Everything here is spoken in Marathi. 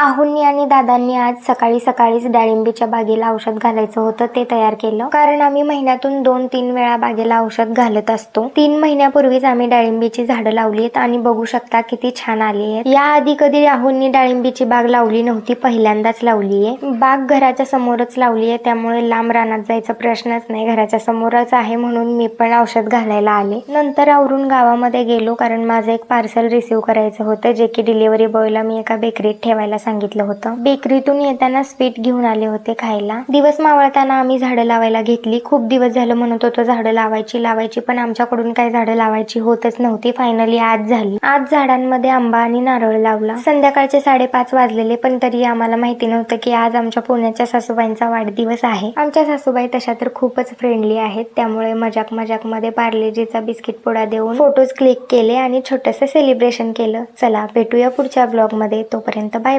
आहुंनी आणि दादांनी आज सकाळी सकाळीच डाळिंबीच्या बागेला औषध घालायचं होतं ते तयार केलं. कारण आम्ही महिन्यातून दोन तीन वेळा बागेला औषध घालत असतो. तीन महिन्यापूर्वीच आम्ही डाळिंबीची झाडं लावली आहेत आणि बघू शकता किती छान आली आहेत. याआधी कधी राहुलनी डाळिंबीची बाग लावली नव्हती पहिल्यांदाच लावली आहे बाग घराच्या समोरच लावली आहे त्यामुळे लांब रानात जायचा प्रश्नच नाही. घराच्या समोरच आहे म्हणून मी पण औषध घालायला आले. नंतर आवरून गावामध्ये गेलो कारण माझं एक पार्सल रिसिव्ह करायचं होतं जे की डिलिव्हरी बॉयला मी एका बेकरीत ठेवायला सांगितलं होतं. बेकरीतून येताना स्वीट घेऊन आले होते खायला. दिवस मावळताना आम्ही झाडं लावायला घेतली. खूप दिवस झालं म्हणत होतो झाडं लावायची लावायची पण आमच्याकडून काही झाडं लावायची होतच नव्हती. फायनली आज झाली. आज झाडांमध्ये आंबा आणि नारळ लावला. संध्याकाळचे साडेपाच वाजलेले पण तरी आम्हाला माहिती नव्हतं की आज आमच्या पुण्याच्या सासूबाईंचा वाढदिवस आहे. आमच्या सासूबाई तशा तर खूपच फ्रेंडली आहेत. त्यामुळे मजाक मजाकमध्ये पार्लेजीचा बिस्किट पुडा देऊन फोटोज क्लिक केले आणि छोटस सेलिब्रेशन केलं. चला भेटूया पुढच्या ब्लॉगमध्ये. तोपर्यंत बाय बाय